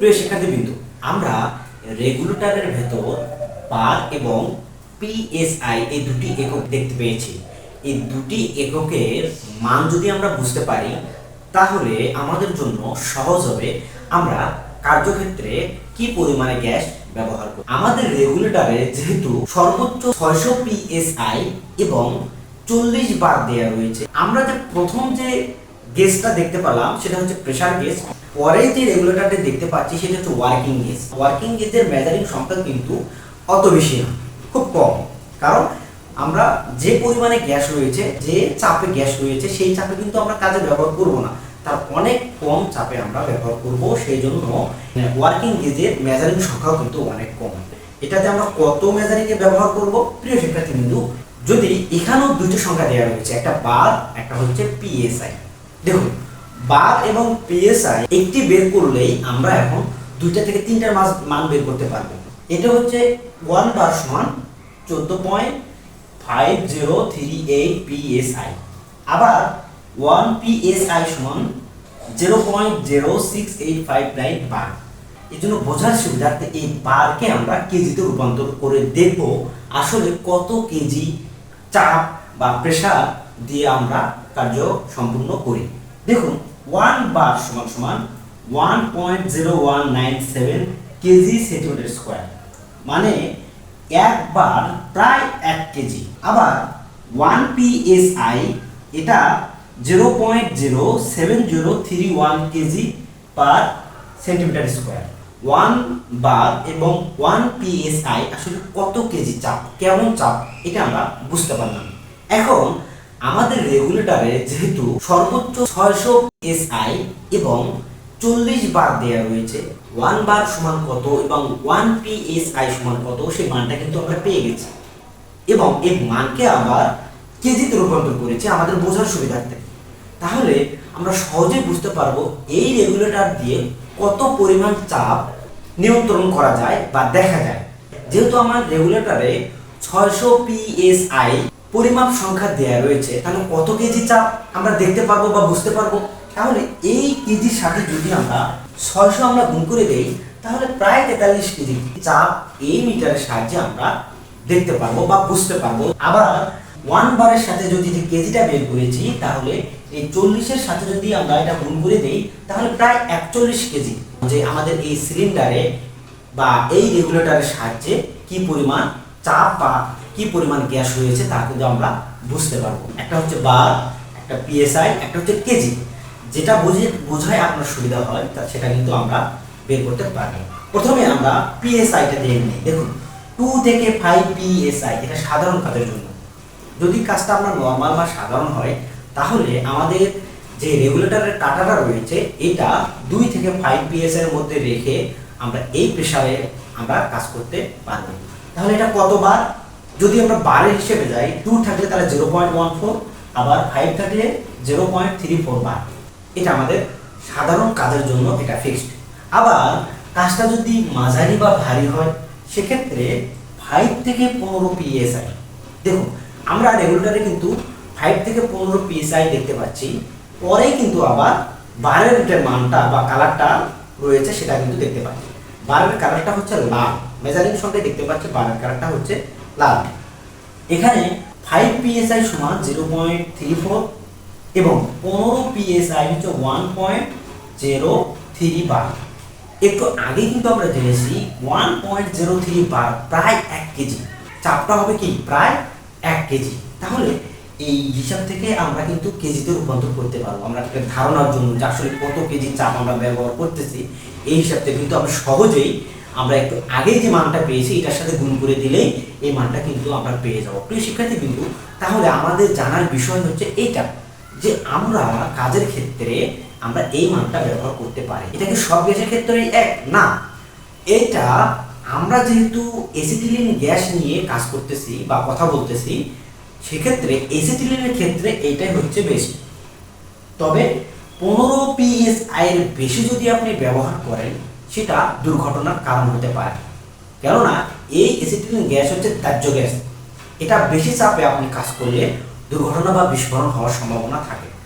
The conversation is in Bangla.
প্রিয় শিক্ষার্থীবৃন্দ, আমরা রেগুলেটরের ভেতর বার এবং পিএসআই এই দুটি একক দেখতে পেয়েছি। এই দুটি এককের মান যদি আমরা বুঝতে পারি, তাহলে আমাদের জন্য সহজ হবে আমরা কার্যক্ষেত্রে কি পরিমাণে গ্যাস ব্যবহার করি। আমাদের রেগুলেটরে যেহেতু সর্বোচ্চ ছয়শো পিএসআই এবং চল্লিশ বার দেওয়া রয়েছে, আমরা যে প্রথম যে গ্যাসটা দেখতে পেলাম, সেটা হচ্ছে প্রেসার গেজ পরে যে রেগুলেটরটা দেখতে পাচ্ছি সেটা হচ্ছে ওয়ার্কিং গেজ ওয়ার্কিং গেজের মেজারিং সংখ্যা কিন্তু অত বেশি না, খুব কম। কারণ আমরা যে পরিমাণে গ্যাস রয়েছে, যে চাপে গ্যাস রয়েছে, সেই চাপে কিন্তু আমরা কাজে ব্যবহার করব না। তার অনেক কম চাপে আমরা ব্যবহার করব সেই জন্য ওয়ার্কিং গেজের মেজারিং সংখ্যাও কিন্তু অনেক কম। এটাতে আমরা কত মেজারিং এ ব্যবহার করব? প্রিয় শিক্ষার্থী বিন্দু যদি এখানেও দুটো সংখ্যা দেওয়া রয়েছে, একটা বার একটা হচ্ছে পিএসআই দেখুন বার এবং পিএসআই একটি বের করলেই আমরা এখন দুইটা থেকে তিনটার মাস মান বের করতে পারব। এটা হচ্ছে ওয়ান বার সমান চোদ্দ point five zero three eight PSI আবার ওয়ান পিএসআই সমান zero point zero six eight five nine bar এই জন্য বোঝার সুবিধার্থে এই বারকে আমরা কেজিতে রূপান্তর করে দেখব আসলে কত কেজি চাপ বা প্রেসার দিয়ে আমরা কার্য সম্পূর্ণ করি। দেখুন ওয়ান বার সমান সমান one point zero one nine seven KG centimetre square মানে এক বার প্রায় এক কেজি। আবার ওয়ান পিএসআই এটা zero point zero seven zero three one KG per centimetre square one bar এবং ওয়ান পিএসআই আসলে কত কেজি চাপ, কেমন চাপ, এটা আমরা বুঝতে পারলাম। এখন আমাদের রেগুলেটরে যেহেতু সর্বোচ্চ ছয়শো পিএসআই এবং চল্লিশ বার দেওয়া রয়েছে ওয়ান বার সমান কত এবং ওয়ান পিএসআই সমান কত, সেই মানটা কিন্তু আমরা পেয়ে গেছি। এবং এই মানকে আবার কেজিতে রূপান্তর করেছি আমাদের বোঝার সুবিধার্থে। তাহলে আমরা সহজে বুঝতে পারব এই রেগুলেটর দিয়ে কত পরিমাণ চাপ নিয়ন্ত্রণ করা যায় বা দেখা যায়। যেহেতু আমার রেগুলেটরে ছয়শো পিএসআই পরিমাপ সংখ্যা দেয়া রয়েছে, তাহলে কত কেজি চাপ আমরা দেখতে পারব বা বুঝতে পারব? তাহলে এই কেজির সাথে যদি আমরা ছয়শো আমরা গুণ করে দেই, তাহলে প্রায় তেতাল্লিশ কেজি চাপ এই মিটারের সাহায্যে আমরা দেখতে পারব বা বুঝতে পারব। আবার ওয়ান বারের সাথে যদি যে কেজিটা বের করেছি, তাহলে এই চল্লিশের সাথে যদি আমরা এটা গুণ করে দেই, তাহলে প্রায় একচল্লিশ কেজি যে আমাদের এই সিলিন্ডারে বা এই রেগুলেটরের সাহায্যে কি পরিমাণ চাপ বা কি পরিমাণ গ্যাস রয়েছে তা কিন্তু আমরা বুঝতে পারব। একটা হচ্ছে বার, একটা পিএসআই একটা হচ্ছে কেজি। যেটা বুঝে, বোঝায় আপনার সুবিধা হয়, তা সেটা কিন্তু আমরা বের করতে পারব প্রথমে আমরা পিএসআইটা দিয়ে নিই। দেখুন টু থেকে ফাইভ পিএসআই এটা সাধারণ কাজের জন্য। যদি কাজটা আমরা নর্মাল বা সাধারণ হয়, তাহলে আমাদের যে রেগুলেটরের কাটাটা রয়েছে, এটা দুই থেকে ফাইভ পিএস এর মধ্যে রেখে আমরা এই প্রেশারে আমরা কাজ করতে পারব। তাহলে এটা কতবার? যদি আমরা বারের হিসেবে যাই টু থাকলে তাহলে জিরো পয়েন্ট ওয়ান ফোর আবার ফাইভ থাকলে zero point three four bar. এটা আমাদের সাধারণ কাজের জন্য এটা ফিক্সড আবার কাজটা যদি মাঝারি বা ভারী হয়, সেক্ষেত্রে ফাইভ থেকে পনেরো পিএসআই দেখুন, আমরা রেগুলেটরে কিন্তু ফাইভ থেকে পনেরো পিএসআই দেখতে পাচ্ছি পরে কিন্তু আবার বারের যে মানটা বা কালারটা রয়েছে সেটা কিন্তু দেখতে পাচ্ছি। বারের কালারটা হচ্ছে লাল। মেজারিং সঙ্গে দেখতে পাচ্ছি বারের কালারটা হচ্ছে লাল এখানে ফাইভ পিএসআই সমান জিরো পয়েন্ট থ্রি ফোর এবং পনেরো পিএসআই হচ্ছে one point zero three bar একটু আগে কিন্তু আমরা জেনেছি one point zero three bar প্রায় এক কেজি। চাপটা হবে কি? প্রায় এক কেজি। তাহলে এই হিসাব থেকে আমরা কিন্তু কেজিতে রূপান্তর করতে পারব। আমরা একটা ধারণার জন্য যে আসলে কত কেজি চাপ আমরা ব্যবহার করতেছি, এই হিসাব থেকে কিন্তু আমরা সহজেই আমরা একটু আগে যে মানটা পেয়েছি, এটার সাথে গুণ করে দিলেই এই মানটা কিন্তু আমরা পেয়ে যাব। প্রিয় শিক্ষার্থী বিন্দু, তাহলে আমাদের জানার বিষয় হচ্ছে এইটা, যে আমরা কাজের ক্ষেত্রে আমরা এই মানটা ব্যবহার করতে পারি। এটা কি সব গ্যাসের ক্ষেত্রেই এক? না। এটা আমরা যেহেতু এসিটিলিন গ্যাস নিয়ে কাজ করতেছি বা কথা বলতেছি, সেক্ষেত্রে এসিটিলিনের ক্ষেত্রে এইটাই হচ্ছে বেশি। তবে পনেরো পিএসআই এর বেশি যদি আপনি ব্যবহার করেন সেটা দুর্ঘটনার কারণ হতে পারে। কেননা, এই এসিটিলিন গ্যাস হচ্ছে তাজ্য গ্যাস এটা বেশি চাপে আপনি কাজ করলে দুর্ঘটনা বা বিস্ফোরণ হওয়ার সম্ভাবনা থাকে।